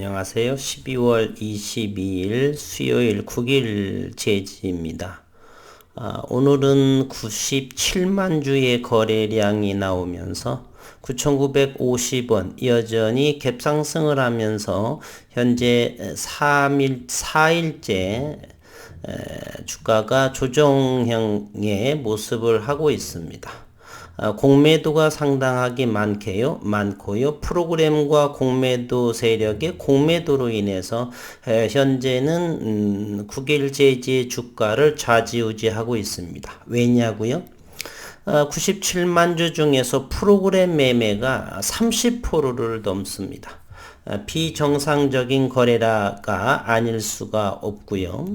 안녕하세요. 12월 22일 수요일 9일 제지입니다. 아, 오늘은 97만 주의 거래량이 나오면서 9,950원 여전히 갭상승을 하면서 현재 3일, 4일째 주가가 조정형의 모습을 하고 있습니다. 아, 공매도가 상당하게 많게요, 많고요. 프로그램과 공매도 세력의 공매도로 인해서 현재는 9일 음, 제지의 주가를 좌지우지하고 있습니다. 왜냐고요? 97만 아, 주 중에서 프로그램 매매가 30%를 넘습니다. 아, 비정상적인 거래라가 아닐 수가 없고요.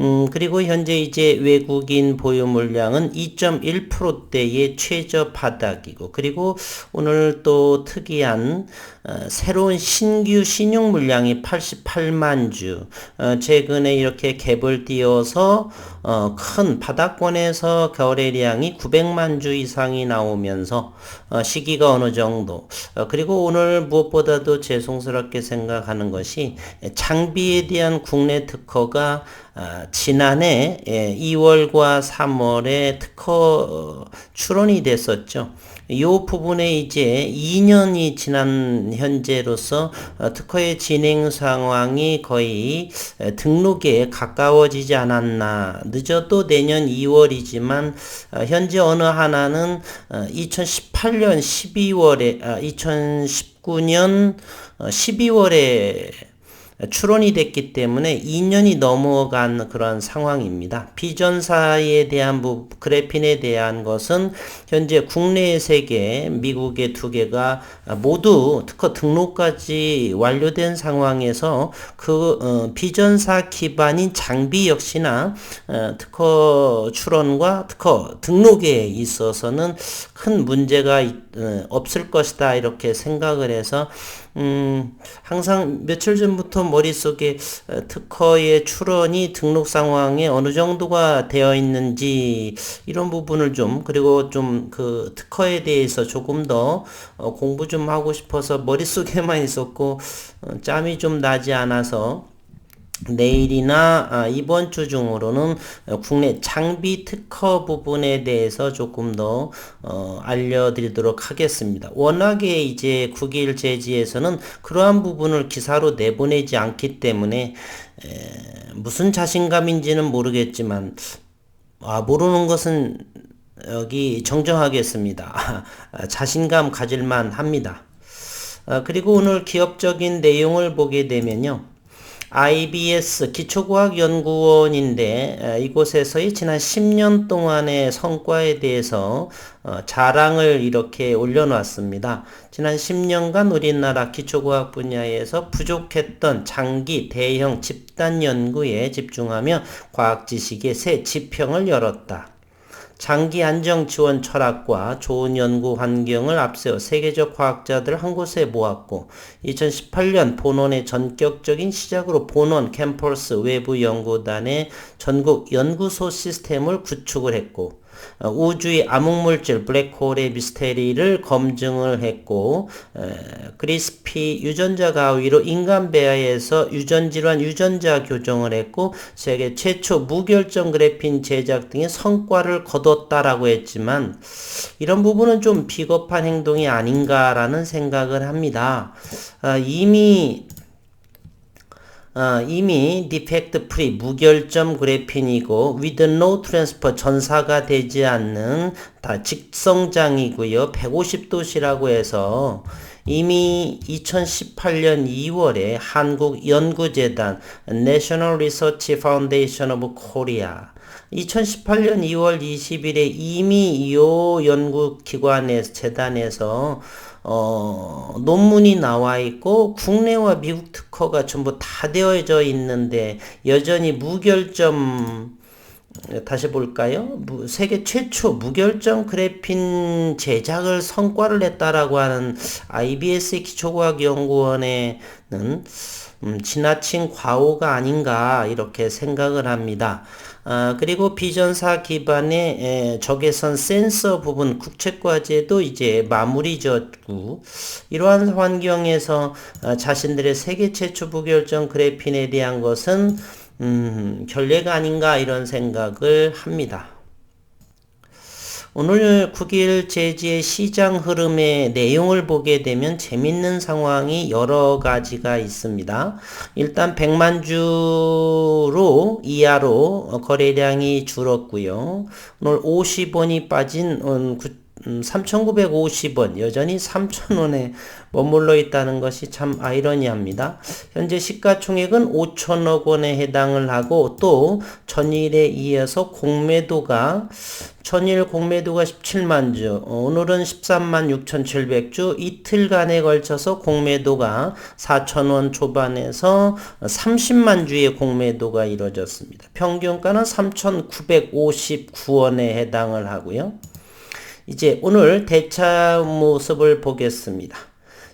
음, 그리고 현재 이제 외국인 보유 물량은 2.1%대의 최저 바닥이고, 그리고 오늘 또 특이한 어, 새로운 신규 신용 물량이 88만 주, 어, 최근에 이렇게 갭을 띄어서 어, 큰 바닥권에서 거래량이 900만 주 이상이 나오면서 어, 시기가 어느 정도, 어, 그리고 오늘 무엇보다도 죄송스럽게 생각하는 것이 장비에 대한 국내 특허가 아, 지난해 2월과 예, 3월에 특허 출원이 됐었죠. 이 부분에 이제 2년이 지난 현재로서 어, 특허의 진행 상황이 거의 등록에 가까워지지 않았나. 늦어도 내년 2월이지만 어, 현재 어느 하나는 2018년 12월에, 2019년 12월에 출원이 됐기 때문에 2년이 넘어간 그런 상황입니다. 비전사에 대한 부, 그래핀에 대한 것은 현재 국내에 3개, 미국에 2개가 모두 특허 등록까지 완료된 상황에서 그 어, 비전사 기반인 장비 역시나 어, 특허 출원과 특허 등록에 있어서는 큰 문제가 어, 없을 것이다 이렇게 생각을 해서 음, 항상 며칠 전부터 머릿속에 어, 특허의 출원이 등록 상황에 어느 정도가 되어 있는지 이런 부분을 좀 그리고 좀 그 특허에 대해서 조금 더 어, 공부 좀 하고 싶어서 머릿속에만 있었고 어, 짬이 좀 나지 않아서 내일이나 아, 이번 주 중으로는 국내 장비 특허 부분에 대해서 조금 더 어, 알려드리도록 하겠습니다. 워낙에 이제 9일 제지에서는 그러한 부분을 기사로 내보내지 않기 때문에 에, 무슨 자신감인지는 모르겠지만 아, 모르는 것은 여기 정정하겠습니다. 자신감 가질만 합니다. 아, 그리고 오늘 기업적인 내용을 보게 되면요. IBS 기초과학연구원인데 이곳에서의 지난 10년 동안의 성과에 대해서 어, 자랑을 이렇게 올려놨습니다. 지난 10년간 우리나라 기초과학 분야에서 부족했던 장기 대형 집단 연구에 집중하며 과학 지식의 새 지평을 열었다. 장기 안정 지원 철학과 좋은 연구 환경을 앞세워 세계적 과학자들 한 곳에 모았고 2018년 본원의 전격적인 시작으로 본원 캠퍼스 외부 연구단의 전국 연구소 시스템을 구축을 했고 어, 우주의 암흑물질 블랙홀의 미스테리를 검증을 했고 그리스피 유전자 가위로 인간 배아에서 유전질환 유전자 교정을 했고 세계 최초 무결점 그래핀 제작 등의 성과를 거뒀다라고 했지만 이런 부분은 좀 비겁한 행동이 아닌가라는 생각을 합니다. 아, 이미 어, 이미 디펙트 프리 무결점 그래핀이고 with no transfer 전사가 되지 않는 다 직성장이고요. 150도시라고 해서 이미 2018년 2월에 한국 연구재단 National Research Foundation of Korea 2018년 2월 20일에 이미 이 연구기관에서 재단에서 어, 논문이 나와 있고 국내와 미국 특허가 전부 다 되어져 있는데 여전히 무결점 다시 볼까요? 세계 최초 무결점 그래핀 제작을 성과를 냈다라고 하는 IBS 기초과학연구원에는 음, 지나친 과오가 아닌가 이렇게 생각을 합니다. 아, 그리고 비전사 기반의 에, 적외선 센서 부분 국책과제도 이제 마무리 지었고 이러한 환경에서 아, 자신들의 세계 최초 부결정 그래핀에 대한 것은 음, 결례가 아닌가 이런 생각을 합니다. 오늘 9일 제지의 시장 흐름의 내용을 보게 되면 재밌는 상황이 여러 가지가 있습니다. 일단 100만 주로 이하로 거래량이 줄었고요. 오늘 50원이 빠진 3,950원 음, 여전히 3,000원에 머물러 있다는 것이 참 아이러니합니다. 현재 시가총액은 5천억 원에 해당을 하고 또 전일에 이어서 공매도가 전일 공매도가 17만 주, 오늘은 13만 6,700주, 이틀간에 걸쳐서 공매도가 4천원 초반에서 30만 주의 공매도가 이루어졌습니다. 평균가는 3,959원에 해당을 하고요. 이제 오늘 대차 모습을 보겠습니다.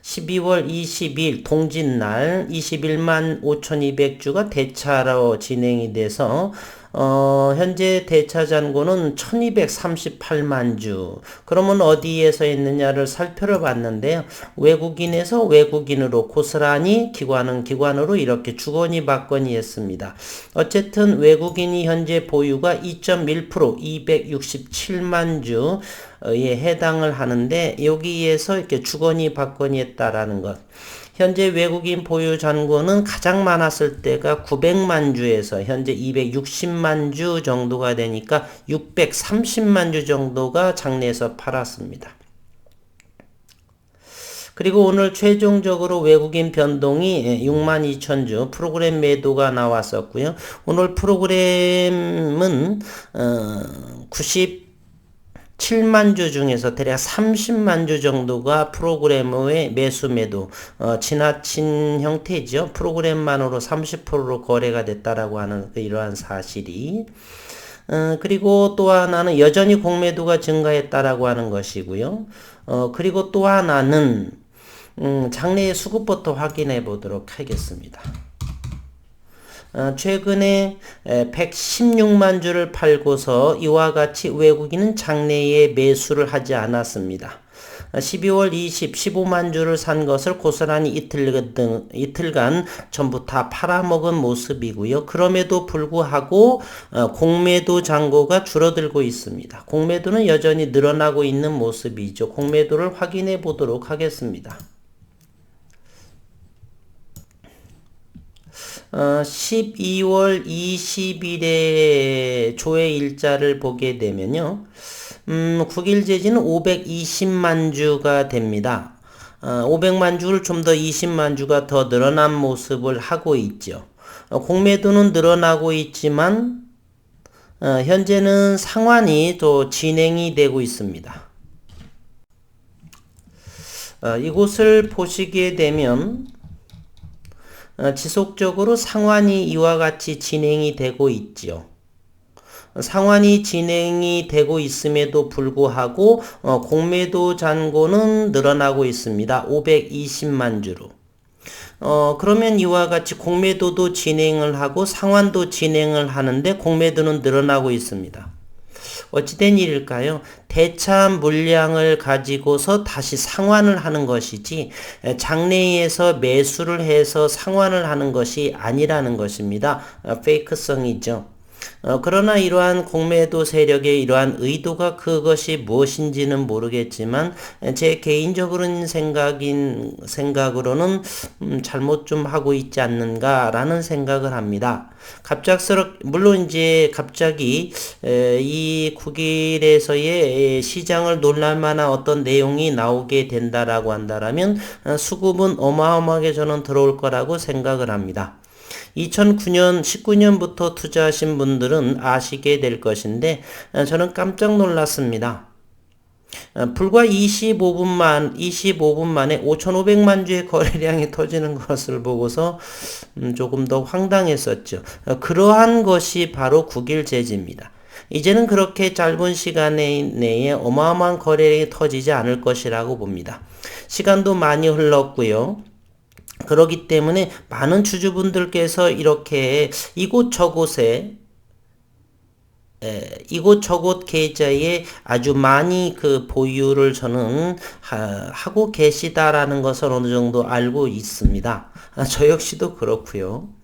12월 20일 동짓날 21만 5200주가 대차로 진행이 돼서 어, 현재 대차 잔고는 1238만 주. 그러면 어디에서 있느냐를 살펴봤는데요. 외국인에서 외국인으로 고스란히 기관은 기관으로 이렇게 주거니 받거니 했습니다. 어쨌든 외국인이 현재 보유가 2.1% 267만 주 에 해당을 하는데 여기에서 이렇게 주거니 받거니 했다라는 것. 현재 외국인 보유 잔고는 가장 많았을 때가 900만 주에서 현재 260만 주 정도가 되니까 630만 주 정도가 장내에서 팔았습니다. 그리고 오늘 최종적으로 외국인 변동이 6만 2천 주 프로그램 매도가 나왔었고요. 오늘 프로그램은 어, 90 7만 주 중에서 대략 30만 주 정도가 프로그래머의 매수 매도 어, 지나친 형태죠. 프로그램만으로 30%로 거래가 됐다라고 하는 그 이러한 사실이 어, 그리고 또 하나는 여전히 공매도가 증가했다라고 하는 것이고요. 어, 그리고 또 하나는 음, 장래의 수급부터 확인해 보도록 하겠습니다. 어, 최근에 116만 주를 팔고서 이와 같이 외국인은 장내에 매수를 하지 않았습니다. 12월 20, 15만 주를 산 것을 고스란히 이틀, 이틀간 전부 다 팔아먹은 모습이고요. 그럼에도 불구하고 어, 공매도 잔고가 줄어들고 있습니다. 공매도는 여전히 늘어나고 있는 모습이죠. 공매도를 확인해 보도록 하겠습니다. 어, 12월 20일에 조회 일자를 보게 되면요. 음, 9일 제지는 520만 주가 됩니다. 어, 500만 주를 좀 더 20만 주가 더 늘어난 모습을 하고 있죠. 어, 공매도는 늘어나고 있지만 어, 현재는 상환이 또 진행이 되고 있습니다. 어, 이곳을 보시게 되면 어, 지속적으로 상환이 이와 같이 진행이 되고 있지요. 상환이 진행이 되고 있음에도 불구하고 어, 공매도 잔고는 늘어나고 있습니다. 520만 주로. 어, 그러면 이와 같이 공매도도 진행을 하고 상환도 진행을 하는데 공매도는 늘어나고 있습니다. 어찌된 일일까요? 대차 물량을 가지고서 다시 상환을 하는 것이지 장내에서 매수를 해서 상환을 하는 것이 아니라는 것입니다. 어, 페이크성이죠. 어, 그러나 이러한 공매도 세력의 이러한 의도가 그것이 무엇인지는 모르겠지만 제 개인적으로는 생각인 생각으로는 음, 잘못 좀 하고 있지 않는가라는 생각을 합니다. 갑작스럽 물론 이제 갑자기 에, 이 국일에서의 시장을 놀랄 만한 어떤 내용이 나오게 된다라고 한다라면 어, 수급은 어마어마하게 저는 들어올 거라고 생각을 합니다. 2009년, 19년부터 투자하신 분들은 아시게 될 것인데, 어, 저는 깜짝 놀랐습니다. 어, 불과 25분만, 25분 만에 5,500만 주의 거래량이 터지는 것을 보고서 음, 조금 더 황당했었죠. 어, 그러한 것이 바로 국일 제지입니다. 이제는 그렇게 짧은 시간 내에 어마어마한 거래량이 터지지 않을 것이라고 봅니다. 시간도 많이 흘렀고요. 그러기 때문에 많은 주주분들께서 이렇게 이곳저곳에 에, 이곳저곳 계좌에 아주 많이 그 보유를 저는 하, 고 계시다라는 것을 어느 정도 알고 있습니다. 아, 저 역시도 그렇고요.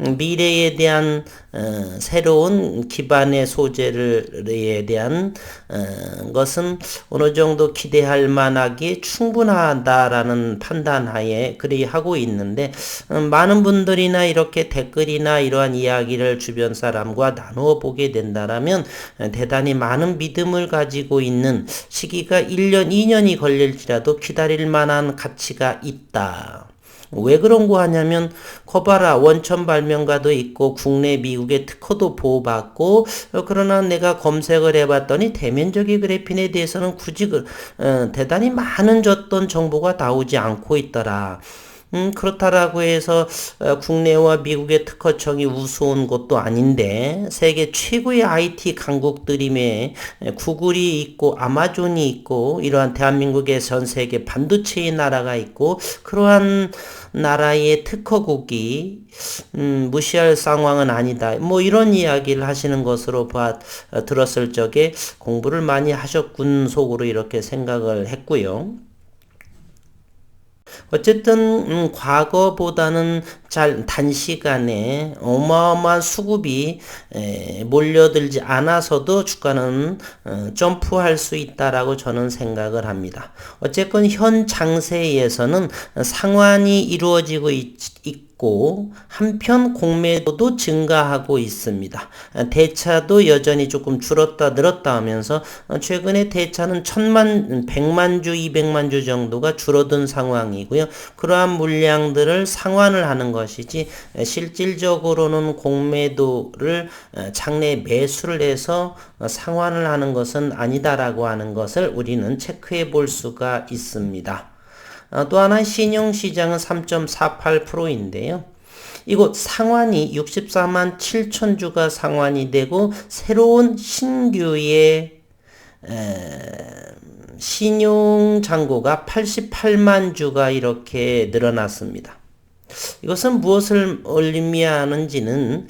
음, 미래에 대한 어, 새로운 기반의 소재를에 대한 어, 것은 어느 정도 기대할 만하기에 충분하다라는 판단하에 그리 하고 있는데 음, 많은 분들이나 이렇게 댓글이나 이러한 이야기를 주변 사람과 나누어 보게 된다라면 어, 대단히 많은 믿음을 가지고 있는 시기가 1년, 2년이 걸릴지라도 기다릴 만한 가치가 있다. 왜 그런 거 하냐면 거봐라 원천 발명가도 있고 국내 미국의 특허도 보호받고 어, 그러나 내가 검색을 해봤더니 대면적인 그래핀에 대해서는 굳이 그, 어, 대단히 많은 줬던 정보가 나오지 않고 있더라. 음, 그렇다라고 해서 어, 국내와 미국의 특허청이 우스운 것도 아닌데 세계 최고의 IT 강국들임에 구글이 있고 아마존이 있고 이러한 대한민국의 전 세계 반도체의 나라가 있고 그러한 나라의 특허국이 음, 무시할 상황은 아니다. 뭐 이런 이야기를 하시는 것으로 봐, 어, 들었을 적에 공부를 많이 하셨군 속으로 이렇게 생각을 했고요. 어쨌든 음, 과거보다는 잘 단시간에 어마어마한 수급이 에, 몰려들지 않아서도 주가는 어, 점프할 수 있다라고 저는 생각을 합니다. 어쨌건 현 장세에서는 상환이 이루어지고 있, 있고 있고 한편 공매도도 증가하고 있습니다. 대차도 여전히 조금 줄었다 늘었다 하면서 최근에 대차는 천만, 백만 주, 이백만 주 정도가 줄어든 상황이고요. 그러한 물량들을 상환을 하는 것이지 실질적으로는 공매도를 장내 매수를 해서 상환을 하는 것은 아니다라고 하는 것을 우리는 체크해 볼 수가 있습니다. 어, 또 하나 신용시장은 3.48%인데요. 이곳 상환이 64만 7천 주가 상환이 되고 새로운 신규의 신용 잔고가 88만 주가 이렇게 늘어났습니다. 이것은 무엇을 의미하는지는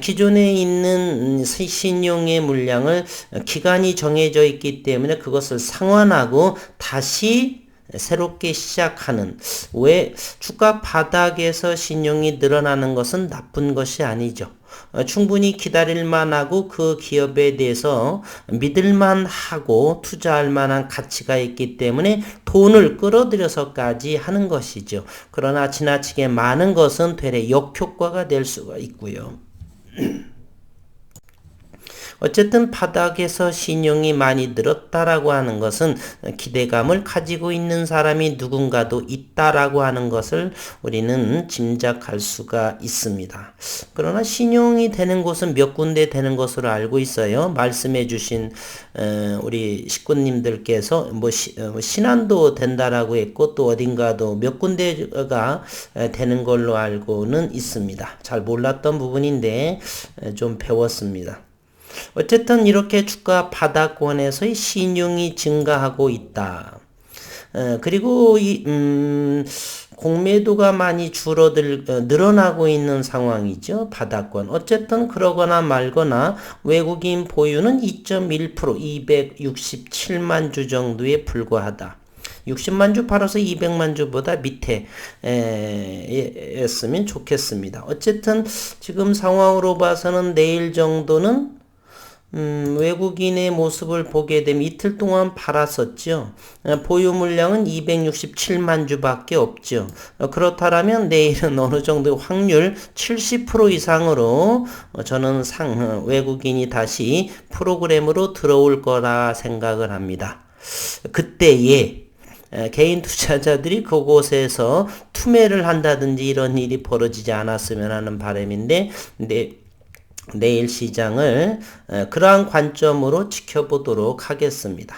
기존에 있는 신용의 물량을 기간이 정해져 있기 때문에 그것을 상환하고 다시 새롭게 시작하는 왜 주가 바닥에서 신용이 늘어나는 것은 나쁜 것이 아니죠. 어, 충분히 기다릴 만하고 그 기업에 대해서 믿을 만 하고 투자할 만한 가치가 있기 때문에 돈을 끌어들여서까지 하는 것이죠. 그러나 지나치게 많은 것은 되레 역효과가 될 수가 있고요. 어쨌든 바닥에서 신용이 많이 늘었다라고 하는 것은 기대감을 가지고 있는 사람이 누군가도 있다라고 하는 것을 우리는 짐작할 수가 있습니다. 그러나 신용이 되는 곳은 몇 군데 되는 것으로 알고 있어요. 말씀해 주신 어, 우리 식구님들께서 뭐, 어, 뭐 신안도 된다라고 했고 또 어딘가도 몇 군데가 되는 걸로 알고는 있습니다. 잘 몰랐던 부분인데 좀 배웠습니다. 어쨌든 이렇게 주가 바닥권에서의 신용이 증가하고 있다. 어, 그리고 이, 음, 공매도가 많이 줄어들, 어, 늘어나고 있는 상황이죠. 바닥권. 어쨌든 그러거나 말거나 외국인 보유는 2.1% 267만 주 정도에 불과하다. 60만 주 팔아서 200만 주보다 밑에 였으면 좋겠습니다. 어쨌든 지금 상황으로 봐서는 내일 정도는 음, 외국인의 모습을 보게 되면 이틀 동안 팔았었죠. 어, 보유 물량은 267만 주밖에 없죠. 어, 그렇다면 내일은 어느 정도 확률 70% 이상으로 어, 저는 상, 외국인이 다시 프로그램으로 들어올 거라 생각을 합니다. 그때에 개인 투자자들이 그곳에서 투매를 한다든지 이런 일이 벌어지지 않았으면 하는 바람인데, 네, 내일 시장을 그러한 관점으로 지켜보도록 하겠습니다.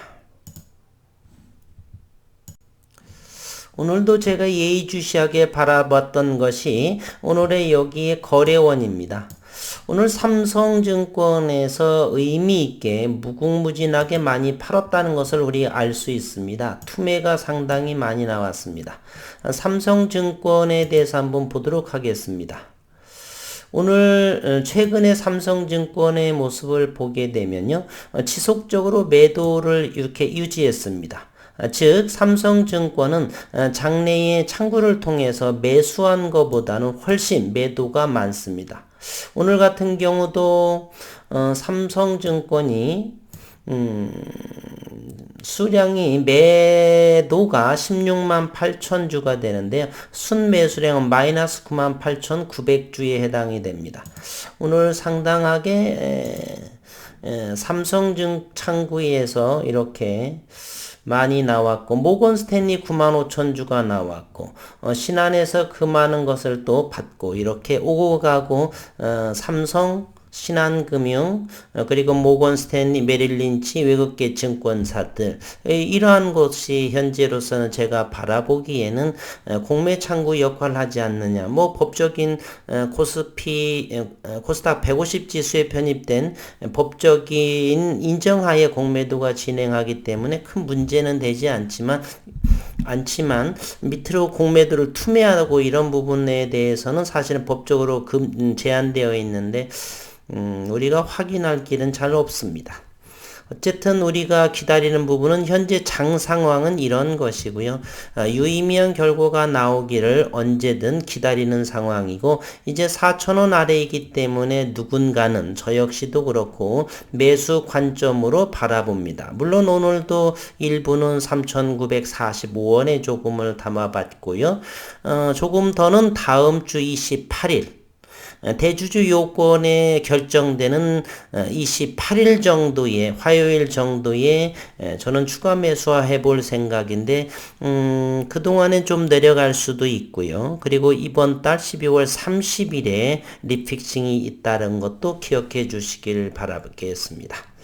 오늘도 제가 예의주시하게 바라봤던 것이 오늘의 여기에 거래원입니다. 오늘 삼성증권에서 의미 있게 무궁무진하게 많이 팔았다는 것을 우리 알 수 있습니다. 투매가 상당히 많이 나왔습니다. 삼성증권에 대해서 한번 보도록 하겠습니다. 오늘 어, 최근에 삼성증권의 모습을 보게 되면요. 어, 지속적으로 매도를 이렇게 유지했습니다. 어, 즉 삼성증권은 장래에 창구를 통해서 매수한 것보다는 훨씬 매도가 많습니다. 오늘 같은 경우도 어, 삼성증권이 음, 수량이 매도가 16만 8천 주가 되는데요. 순매 수량은 마이너스 9만 8천 900주에 해당이 됩니다. 오늘 상당하게 에, 에, 삼성증 창구에서 이렇게 많이 나왔고 모건 스탠리 9만 5천 주가 나왔고 어, 신한에서 그 많은 것을 또 받고 이렇게 오고 가고 어, 삼성 신한금융 어, 그리고 모건 스탠리 메릴린치 외국계 증권사들. 이러한 것이 현재로서는 제가 바라보기에는 어, 공매 창구 역할을 하지 않느냐. 뭐 법적인 어, 코스피 코스닥 150 지수에 편입된 법적인 인정하에 공매도가 진행하기 때문에 큰 문제는 되지 않지만 않지만 밑으로 공매도를 투매하고 이런 부분에 대해서는 사실은 법적으로 금, 음, 제한되어 있는데 음, 우리가 확인할 길은 잘 없습니다. 어쨌든 우리가 기다리는 부분은 현재 장 상황은 이런 것이고요. 아, 유의미한 결과가 나오기를 언제든 기다리는 상황이고 이제 4천원 아래이기 때문에 누군가는 저 역시도 그렇고 매수 관점으로 바라봅니다. 물론 오늘도 일부는 3,945원에 조금을 담아봤고요. 어, 조금 더는 다음 주 28일 대주주 요건에 결정되는 28일 어, 정도의 화요일 정도에 저는 추가 매수해 볼 생각인데 음, 그동안은 좀 내려갈 수도 있고요. 그리고 이번 달 12월 30일에 리픽싱이 있다는 것도 기억해 주시길 바라겠습니다.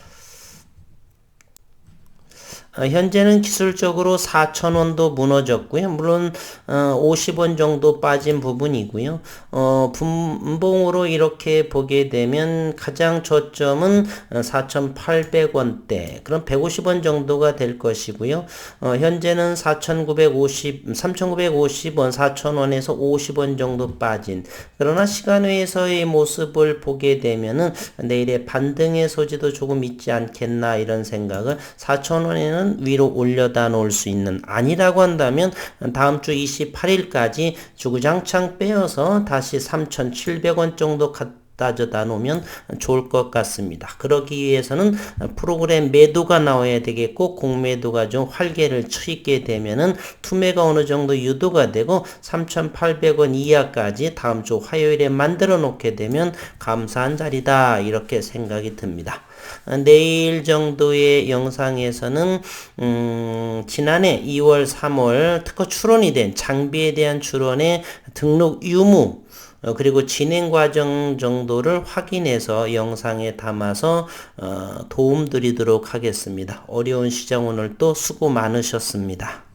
어, 현재는 기술적으로 4천원도 무너졌고요. 물론 어, 50원 정도 빠진 부분이고요. 어, 분봉으로 이렇게 보게 되면 가장 저점은 4,800원대 그럼 150원 정도가 될 것이고요. 어, 현재는 4,950 3,950원 4,000원에서 50원 정도 빠진 그러나 시간 외에서의 모습을 보게 되면은 내일의 반등의 소지도 조금 있지 않겠나 이런 생각을 4,000원에는 하면 위로 올려다 놓을 수 있는 아니라고 한다면 다음 주 28일까지 주구장창 빼어서 다시 3,700원 정도 따져다 놓으면 좋을 것 같습니다. 그러기 위해서는 프로그램 매도가 나와야 되겠고 공매도가 좀 활개를 치게 되면은 투매가 어느 정도 유도가 되고 3,800원 이하까지 다음 주 화요일에 만들어 놓게 되면 감사한 자리다 이렇게 생각이 듭니다. 내일 정도의 영상에서는 음, 지난해 2월 3월 특허 출원이 된 장비에 대한 출원의 등록 유무 어, 그리고 진행 과정 정도를 확인해서 영상에 담아서 어, 도움 드리도록 하겠습니다. 어려운 시장 오늘 또 수고 많으셨습니다.